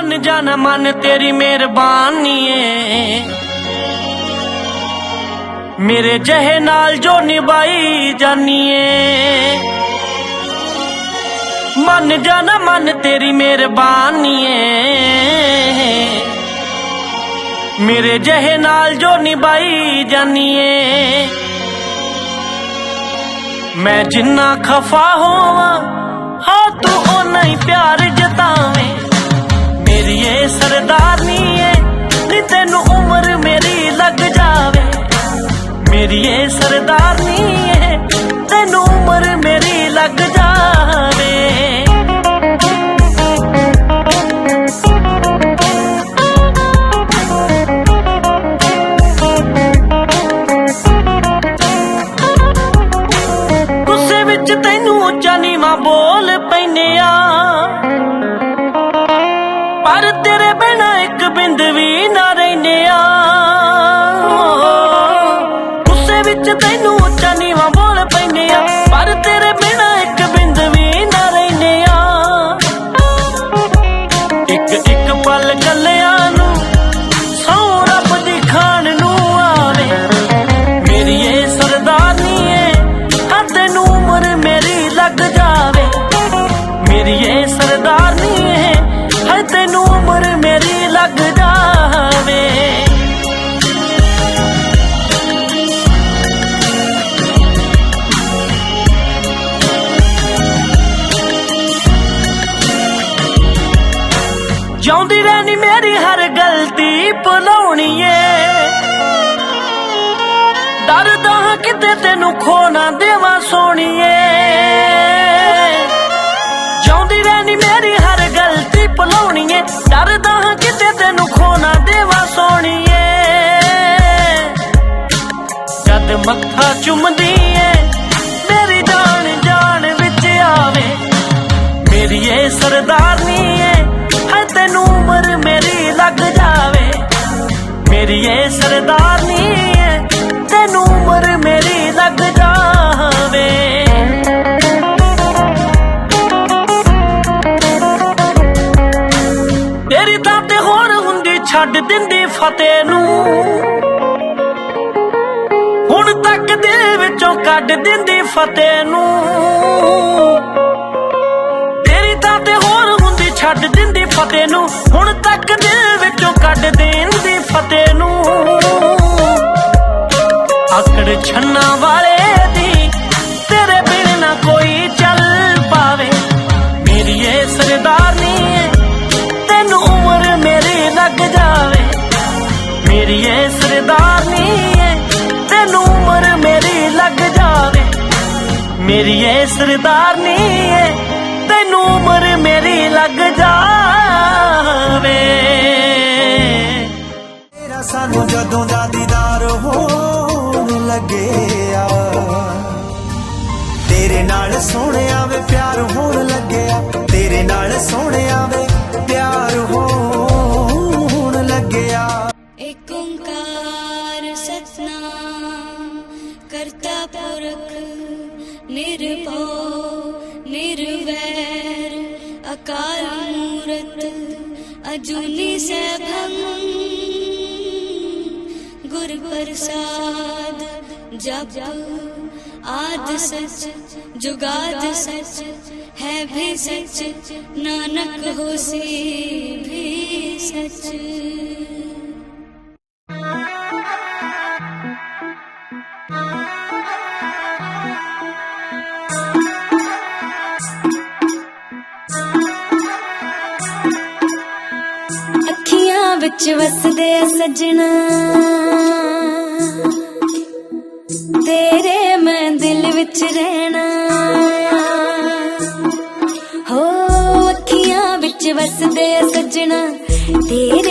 ਮੰਨ ਜਾਣਾ ਮਨ ਤੇਰੀ ਮਿਹਰਬਾਨੀ ਏ। ਮੇਰੇ ਜਹੇ ਨਾਲ ਜੋ ਨਿਭਾਈ ਜਾਨੀਏ ਮੰਨ ਜਾਣਾ ਮਨ ਤੇਰੀ ਮਿਹਰਬਾਨੀ ਏ। ਮੇਰੇ ਜਹੇ ਨਾਲ ਜੋ ਨਿਭਾਈ ਜਾਨੀਏ ਮੈਂ ਜਿੰਨਾ ਖਫਾ ਹੋਵਾਂ, ਹਾਂ ਤੂੰ ਉਹ ਨਹੀਂ ਪਿਆਰ ਜਤਾਵੇਂ। ਮੇਰੀ ਏ ਸਰਦਾਰਨੀ ਏ ਨੀ ਤੈਨੂੰ ਉਮਰ ਮੇਰੀ ਲੱਗ ਜਾਵੇ। ਮੇਰੀਏ ਏ ਸਰਦਾਰਨੀ ਏ ਤੈਨੂੰ ਉਮਰ ਮੇਰੀ ਲੱਗ ਜਾਵੇ। ਗੁੱਸੇ ਵਿੱਚ ਤੈਨੂੰ ਉੱਚਾ ਨੀਵਾਂ ਬੋਲ ਪੈਨੇ ਆ। ਲੱਗ ਜਾਵੇ। ਮੇਰੀ ਇਹ ਸਰਦਾਰਨੀ ਏ ਹਾਂ ਤੈਨੂੰ ਉਮਰ ਮੇਰੀ ਲੱਗ ਜਾਵੇ। ਜਿਉਂਦੀ ਰਹਿਣੀ ਮੇਰੀ ਹਰ ਗਲਤੀ ਭੁਲਾਉਣੀ ਏ। ਡਰਦਾ ਕਿਤੇ ਤੈਨੂੰ ਖੋ ਨਾ ਦੇਵਾਂ ਜਦ ਮੱਥਾ ਚੁੰਮਦੀ ਏ। ਮੇਰੀ ਜਾਨ ਜਾਨ ਵਿੱਚ ਆਵੇ। ਮੇਰੀ ਏ ਸਰਦਾਰਨੀ ਏ। ਹੈ ਤੈਨੂੰ ਉਮਰ ਮੇਰੀ ਲੱਗ ਜਾਵੇ। ਮੇਰੀ ਏ ਸਰਦਾਰਨੀ ਏ। ਤੈਨੂੰ ਉਮਰ ਮੇਰੀ ਲੱਗ ਜਾਵੇ। ਤੇਰੀ ਤਾਂ ਤੇ ਹੋਰ ਹੁੰਦੀ, ਛੱਡ ਦਿੰਦੀ ਫਤਿਹ ਨੂੰ। ਕੱਢ ਦਿੰਦੀ ਫਤਿਹ ਨੂੰ। ਤੇਰੀ ਤਾਂ ਤੇ ਹੋਰ ਹੁੰਦੀ, ਛੱਡ ਦਿੰਦੀ ਫਤਿਹ ਨੂੰ। ਹੁਣ ਤੱਕ ਦੇ ਵਿੱਚੋਂ ਕੱਢ ਦਿੰਦੀ ਮੇਰੀ ਏ ਸਰਦਾਰਨੀ ਏ, ਤੈਨੂੰ ਉਮਰ ਮੇਰੀ ਲੱਗ ਜਾਵੇ। ਤੇਰਾ ਸਾਨੂੰ ਜਦੋਂ ਦਾ ਦੀਦਾਰ ਹੋਣ ਲੱਗਿਆ ਤੇਰੇ ਨਾਲ ਸੋਹਣਿਆ ਵੇ ਪਿਆਰ ਹੋਣ ਲੱਗਿਆ, ਤੇਰੇ ਨਾਲ ਸੋਹਣਿਆ ਵੇ अजूनी से भंग गुर प्रसाद जब आद सच, जुगाद सच, है भी सच, नानक हो से भी सच। ਵਿੱਚ ਵਸਦੇ ਸਜਣਾ। ਤੇਰੇ ਮੈਂ ਦਿਲ ਵਿੱਚ ਰਹਿਣਾ। ਹੋ ਅੱਖੀਆਂ ਵਿੱਚ ਵਸਦੇ ਸਜਣਾ। ਤੇਰੇ